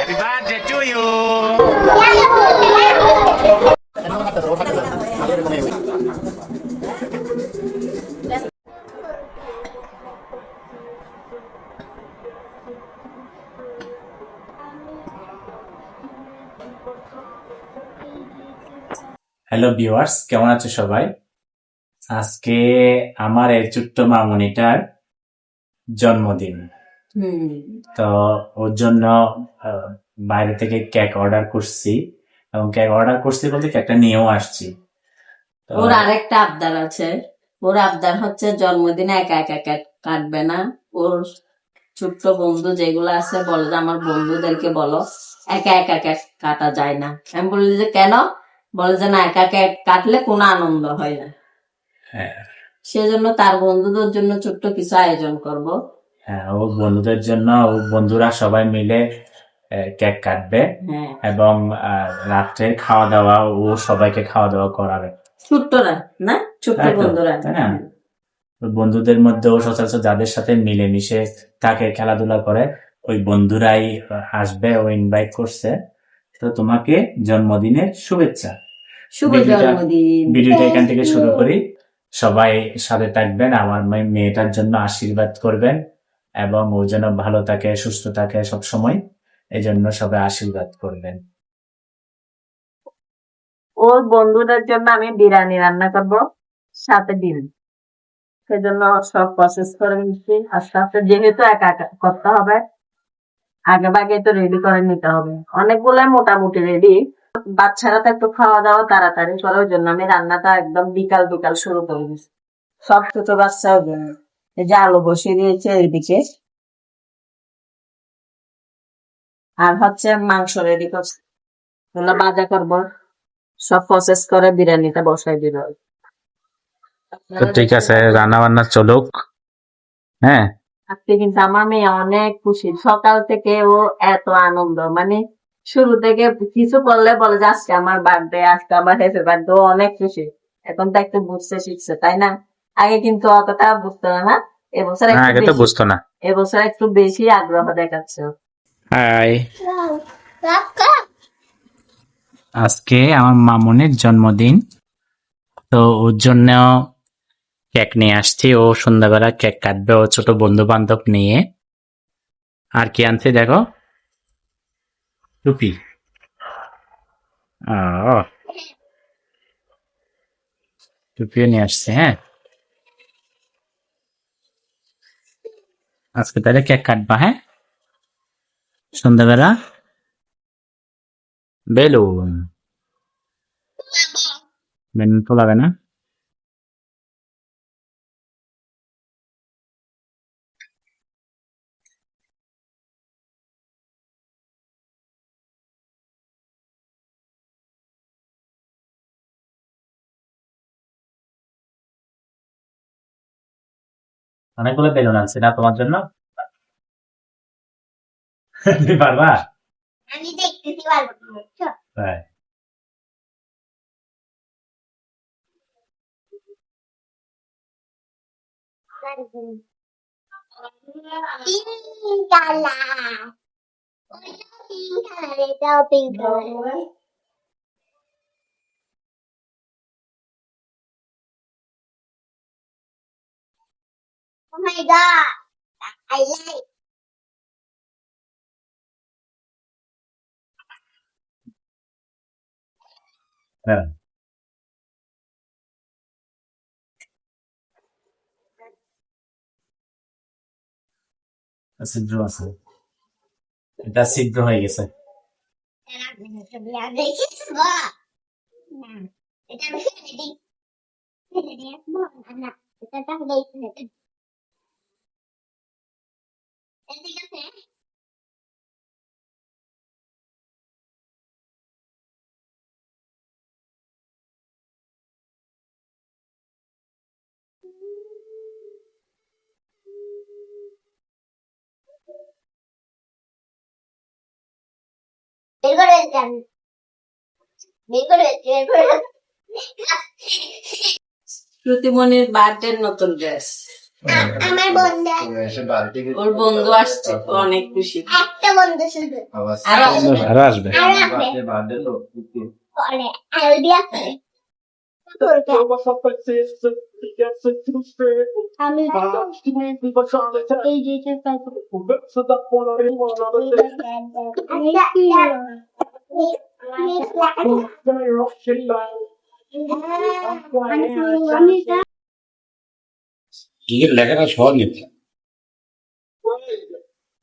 Happy birthday to you. Hello viewers কেমন আছো সবাই? আজকে আমার এই ছোট্ট মামুনিটার জন্মদিন। তো ওর জন্য আহ, বাইরে থেকে কেক অর্ডার করছি। এবং কেক অর্ডার করছি বলতে কেকটা নিয়েও আসছি। তো ওর আরেকটা আবদার আছে। ওর আবদার হচ্ছে জন্মদিনে একা একা কেক কাটবে না। ওর ছোট্ট বন্ধু যেগুলো আছে বলে যে আমার বন্ধুদেরকে বলো একা একা কেক কাটা যায় না। আমি বলি যে কেন? বলে যে না একা কেক কাটলে কোনো আনন্দ হয় না। হ্যাঁ। সেজন্য তার বন্ধুদের জন্য ছোট্ট কিছু আয়োজন করব। হ্যাঁ ও বন্ধুদের জন্য ও বন্ধুরা সবাই মিলে কেক কাটবে হ্যাঁ। এবং রাত্রে খাওয়া দাওয়া ও সবাইকে খাওয়া দাওয়া করাবে ছোট্টরা না? ছোট্ট বন্ধুরা। তাই না? ওর বন্ধুদের মধ্যেও সচরাচর যাদের সাথে মিলেমিশে থাকে খেলাধুলা করে ওই বন্ধুরাই আসবে ও ইনভাইট করছে। তো তোমাকে জন্মদিনের শুভেচ্ছা। শুভ জন্মদিন। ভিডিওটা এখান থেকে শুরু করি। সবাই সাথে থাকবেন আমার মেয়ে- মেয়েটার জন্য আশীর্বাদ করবেন। এবং ও যেন ভালো থাকে, সুস্থ থাকে সব সময় এই জন্য সবাই আশীর্বাদ করবেন। ওর বন্ধুদের জন্য আমি বিরিয়ানি রান্না করব সাথে ডিম। সেজন্য সব প্রসেস করে নিচ্ছি। আস্তে আস্তে যেহেতু একা করতে হবে, আগে ভাগে তো রেডি করে নিতে হবে। অনেকগুলো মোটামুটি রেডি বাচ্চারা তো একটু খাওয়া দাওয়া তাড়াতাড়ি করে, ওই জন্য আমি রান্নাটা একদম বিকাল বিকাল শুরু করে দিচ্ছি। সব ছোট জন্য এই যে আলু বসিয়ে দিয়েছে এইদিকে আর হচ্ছে মাংস রেডি করছি। ভাজা করব। সব প্রসেস করে বিরিয়ানিটা বসাই দিল তো ঠিক আছে রান্না বান্না চলুক। হ্যাঁ? আজকে কিন্তু আমার মেয়ে অনেক খুশি। সকাল থেকে ও এত আনন্দ। মানে শুরু থেকে কিছু করলে বলে যে আজকে আমার বার্থডে আজকে আমার হ্যাপি বার্থডে অনেক খুশি। এখন তো একটু বুঝতে শিখছে তাই না? আগে কিন্তু অতটা বুঝতো না এবছর হ্যাঁ, আগে তো বুঝতো না। এবছর একটু বেশি আগ্রহ দেখাচ্ছে। হাই। আজকে আমার মামুনের জন্মদিন। তো ওর জন্য কেক নিয়ে আসছি। ও সন্ধ্যাবেলা কেক কাটবে ও ছোট বন্ধু বান্ধব নিয়ে। আর কি আনছে দেখো? টুপি। ও। টুপিও নিয়ে আসছে হ্যাঁ? আজকে তাহলে কেক কাটবা হ্যাঁ? সন্ধ্যাবেলা? বেলুন। বেলুন। লাগে না? অনেকগুলো বেলুন আনছি না তোমার জন্য তুমি পারবা আমি দেখতেছি পারব তাই Pink color. ওইটাও pink color, এটাও pink color. Oh my god. I like হ্যাঁ ছিদ্র আছে এটা ছিদ্র হয়ে গেছে এটা ছবি আর দেখিস গো। না, এটা আমি ফেলে দিই। ফেলে দিয়ে আসব? না, না, এটা তাহলে এই ফেলে দিই। এটা ঠিক আছে? বের করে ফেলছি বের করে বের করে শ্রুতিমণির বার্থডে নতুন ড্রেস আমার বন্ধু ওর বন্ধু আসছে অনেক খুশি। একটা বন্ধু শুধু। আরও আরও আসবে। আর আরও দিয়া আমি এই যে লেখাটা সহজ নিতে।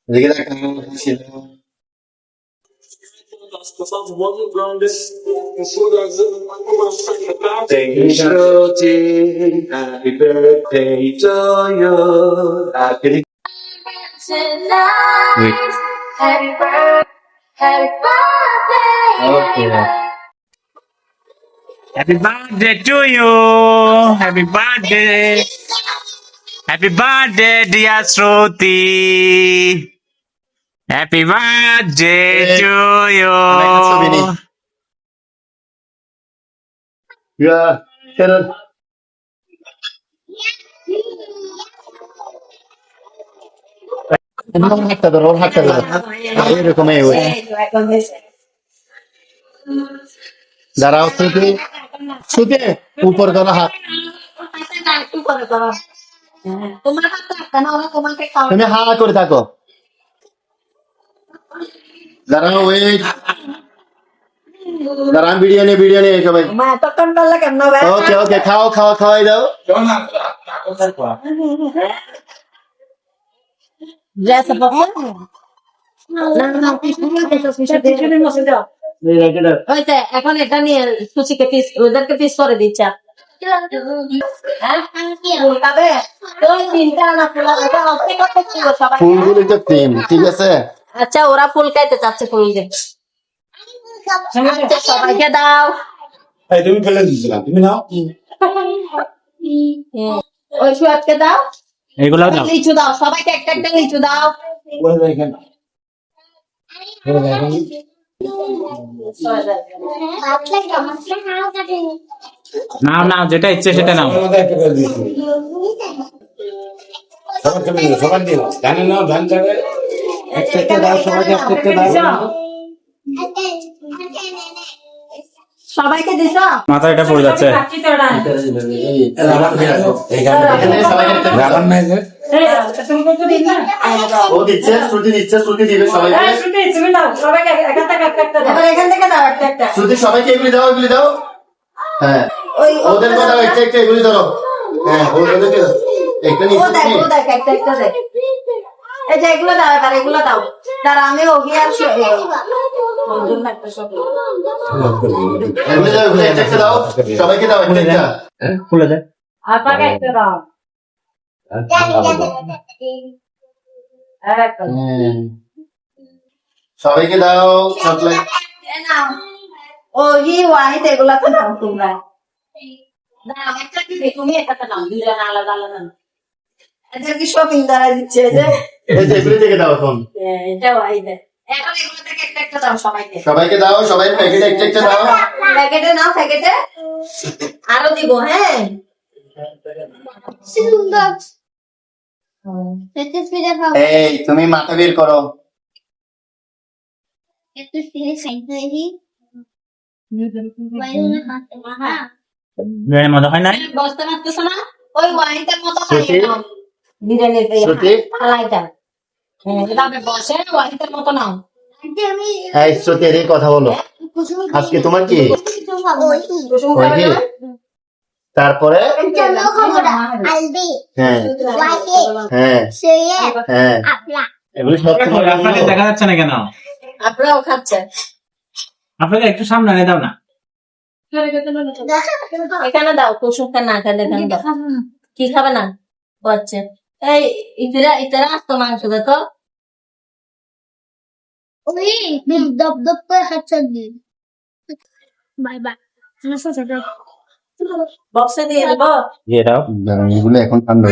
এদিকে দেখ Sing Shruti, happy birthday to you. Happy tonight. Wait. Happy birthday. Happy birthday. Okay. Happy birthday to you. Happy birthday. Happy birthday, dear Shruti. Happy birthday Hey. to Make a souvenir. you. Yeah. Sharon. ওর হাতটা ধরো ওর হাতটা ধরো এরকম এই ওই দাঁড়াও শ্রুতি শ্রুতি উপর করো হাত তোমার হাতে একটা না ওরা তোমাকে খাওয়া তুমি হা করে থাকো দাঁড়াও ওয়েট দাঁড়ান বিরিয়ানি বিরিয়ানি সবাই। মা এতক্ষণ পারলে কেমন হবে ওকে ওকে খাও খাও খাওয়াই দাও। ড্রেস এখন এটা নিয়ে সুচিকে পিস ওদেরকে পিস করে দিচ্ছে। হ্যাঁ না ফুলগুলি তো ঠিক আছে? আচ্ছা ওরা ফুল খাইতে চাচ্ছে ফুল দিয়ে। আচ্ছা, সবাইকে দাও। এই তুমি ফেলে দিয়েছিলাম তুমি নাও। ওই সুয়াদকে দাও। এগুলো দাও লিচু দাও সবাইকে একটা একটা লিচু দাও। নাও। নাও। যেটা ইচ্ছে সেটা নাও। সবার দিও ধানে নাও ধান যাবে একটা দাও সবাইকে একটা দাও সবাইকে দিছ মাথা এটা পড়ে যাচ্ছে। রাবার নাই যে। ও দিচ্ছে শ্রুতি দিচ্ছে শ্রুতি দিবে সবাইকে। এবার এখান থেকে দাও একটা একটা। শ্রুতি সবাইকে এগুলি দাও এগুলি দাও। হ্যাঁ। ওই ওদের কথা একটা একটা এগুলি ধরো। হ্যাঁ ওদেরকে একটা নিচ্ছে একটা একটা দেখ। এই যে এগুলো দাও এবার এগুলো দাও। তার আমি ওগি আর খুলে দেয় আর একটা দাও। হ্যাঁ। সবাইকে দাও চকলেট এ ওয়াহিদ এগুলো তো নাও তোমরা। কি তুমি একটা নাও দুজন আলাদা। কি শপিং দ্বারা দিচ্ছে যে। হ্যাঁ, সবাইকে। সবাইকে দাও সবাই প্যাকেটে একটা একটা দাও। প্যাকেটে নাও প্যাকেটে। আরও দিব হ্যাঁ। এই তুমি মাথা বের করো। হ্যাঁ মজা হয় নাই? বসতে পারতেছ না? ওই ওয়াইনটার মতো? বিরিয়ানির হ্যাঁ কথা বলো। আজকে তোমার কি? তারপরে? হ্যাঁ। হ্যাঁ। হ্যাঁ। আপনাকে দেখা যাচ্ছে না কেন? আপনারাও খাচ্ছে আপনাকে একটু সামনে এনে দাও না। এখানে দাও কুসুমকে না খেলে কি খাবে না? আচ্ছা এই ইতিরা ইতিরা আসতো মাংস দে তো ওই দপ দপ করে হাতটা দিন বাই বাই বক্সে দিয়ে দেবো এগুলো এখন ঠান্ডা